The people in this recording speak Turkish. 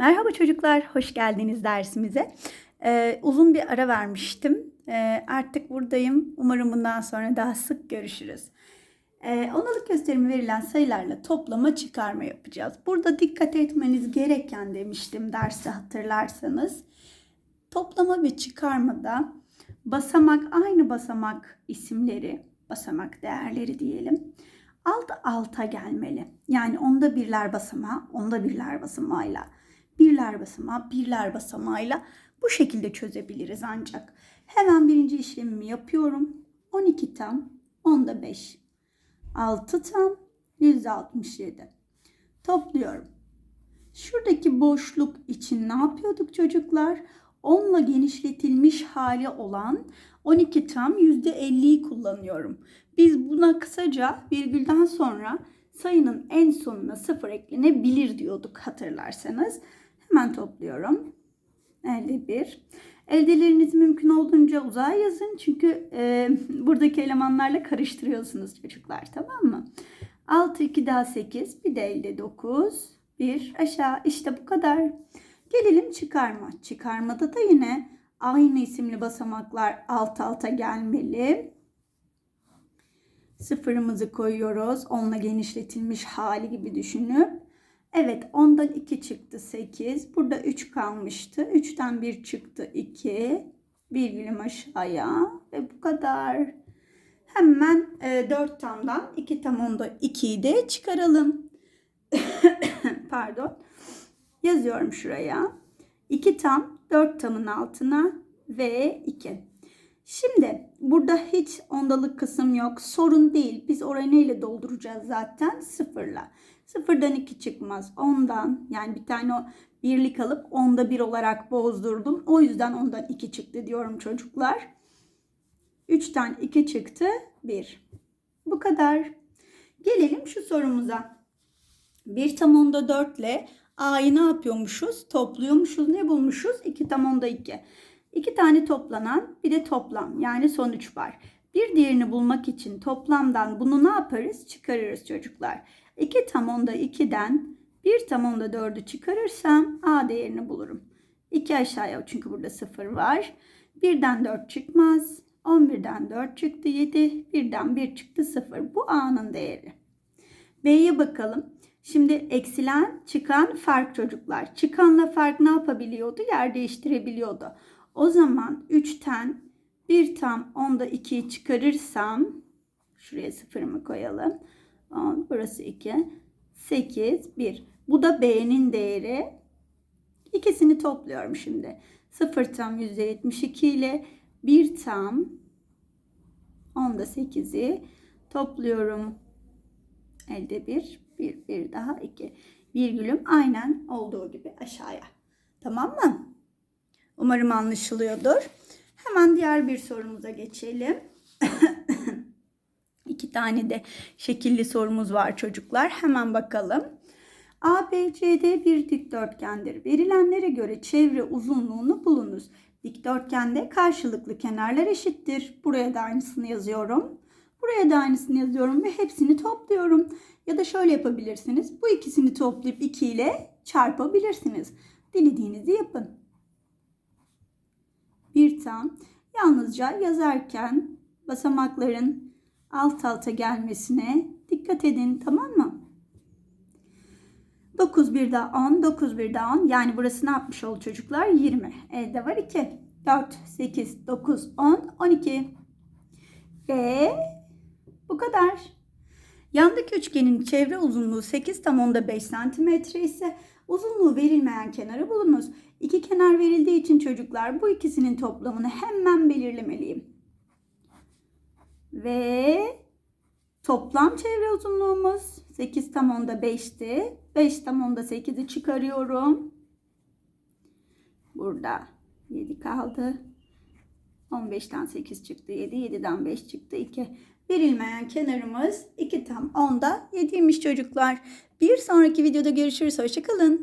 Merhaba çocuklar, hoş geldiniz dersimize. Ee, uzun bir ara vermiştim. Ee, artık buradayım. Umarım bundan sonra daha sık görüşürüz. Ee, onalık gösterimi verilen sayılarla toplama çıkarma yapacağız. Burada dikkat etmeniz gereken demiştim dersi hatırlarsanız. Toplama ve çıkarmada basamak aynı basamak isimleri, basamak değerleri diyelim. Alt alta gelmeli. Yani onda birler basamağı, onda birler basamağıyla birler basamağı, birler basamağıyla bu şekilde çözebiliriz ancak. Hemen birinci işlemimi yapıyorum. 12 tam, onda 5. 6 tam, 167. Topluyorum. Şuradaki boşluk için ne yapıyorduk çocuklar? 10 ile genişletilmiş hali olan 12 tam %50'yi kullanıyorum. Biz buna kısaca virgülden sonra sayının en sonuna sıfır eklenebilir diyorduk hatırlarsanız. Hemen topluyorum. 51. Eldeleriniz mümkün olduğunca uzağa yazın. Çünkü e, buradaki elemanlarla karıştırıyorsunuz çocuklar tamam mı? 6, 2 daha 8. Bir de elde 9. 1 aşağı. İşte bu kadar. Gelelim çıkarma. Çıkarmada da yine aynı isimli basamaklar alt alta gelmeli. Sıfırımızı koyuyoruz. Onunla genişletilmiş hali gibi düşünüp Evet 10'dan 2 çıktı 8. Burada 3 kalmıştı. 3'ten 1 çıktı 2. Virgülüm aşağıya. Ve bu kadar. Hemen e, 4 tamdan 2 tam onda 2'yi de çıkaralım. Pardon. Yazıyorum şuraya. 2 tam 4 tamın altına ve 2. Şimdi burada hiç ondalık kısım yok. Sorun değil. Biz orayı neyle dolduracağız zaten? Sıfırla. Sıfırdan 2 çıkmaz. Ondan yani bir tane o birlik alıp onda bir olarak bozdurdum. O yüzden ondan 2 çıktı diyorum çocuklar. 3'ten 2 çıktı 1. Bu kadar. Gelelim şu sorumuza. 1 tam onda 4 ile A'yı ne yapıyormuşuz? Topluyormuşuz. Ne bulmuşuz? 2 tam onda 2. İki tane toplanan bir de toplam yani sonuç var. Bir diğerini bulmak için toplamdan bunu ne yaparız? Çıkarırız çocuklar. 2 tam onda 2'den 1 tam onda 4'ü çıkarırsam A değerini bulurum. 2 aşağıya çünkü burada 0 var. 1'den 4 çıkmaz. 11'den 4 çıktı 7. 1'den 1 çıktı 0. Bu A'nın değeri. B'ye bakalım. Şimdi eksilen çıkan fark çocuklar. Çıkanla fark ne yapabiliyordu? Yer değiştirebiliyordu. O zaman 3'ten 1 tam onda 2'yi çıkarırsam şuraya sıfırımı koyalım. 10, burası 2. 8, 1. Bu da B'nin değeri. İkisini topluyorum şimdi. 0 tam %72 ile 1 tam onda 8'i topluyorum. Elde 1, 1, 1 daha 2. Virgülüm aynen olduğu gibi aşağıya. Tamam mı? Umarım anlaşılıyordur. Hemen diğer bir sorumuza geçelim. İki tane de şekilli sorumuz var çocuklar. Hemen bakalım. ABCD bir dikdörtgendir. Verilenlere göre çevre uzunluğunu bulunuz. Dikdörtgende karşılıklı kenarlar eşittir. Buraya da aynısını yazıyorum. Buraya da aynısını yazıyorum ve hepsini topluyorum. Ya da şöyle yapabilirsiniz. Bu ikisini toplayıp 2 ile çarpabilirsiniz. Dilediğinizi yapın. Bir tam yalnızca yazarken basamakların alt alta gelmesine dikkat edin tamam mı? 9 bir daha 10, 9 bir daha 10. Yani burası ne yapmış oldu çocuklar? 20. Elde var 2. 4, 8, 9, 10, 12. Ve bu kadar. Yandaki üçgenin çevre uzunluğu 8 tam onda 5 cm ise uzunluğu verilmeyen kenarı bulunuz. İki kenar verildiği için çocuklar bu ikisinin toplamını hemen belirlemeliyim. Ve toplam çevre uzunluğumuz 8 tam onda 5'ti. 5 tam onda 8'i çıkarıyorum. Burada 7 kaldı. 15'ten 8 çıktı 7. 7'den 5 çıktı 2. Verilmeyen kenarımız 2 tam onda 7'ymiş çocuklar. Bir sonraki videoda görüşürüz. Hoşçakalın.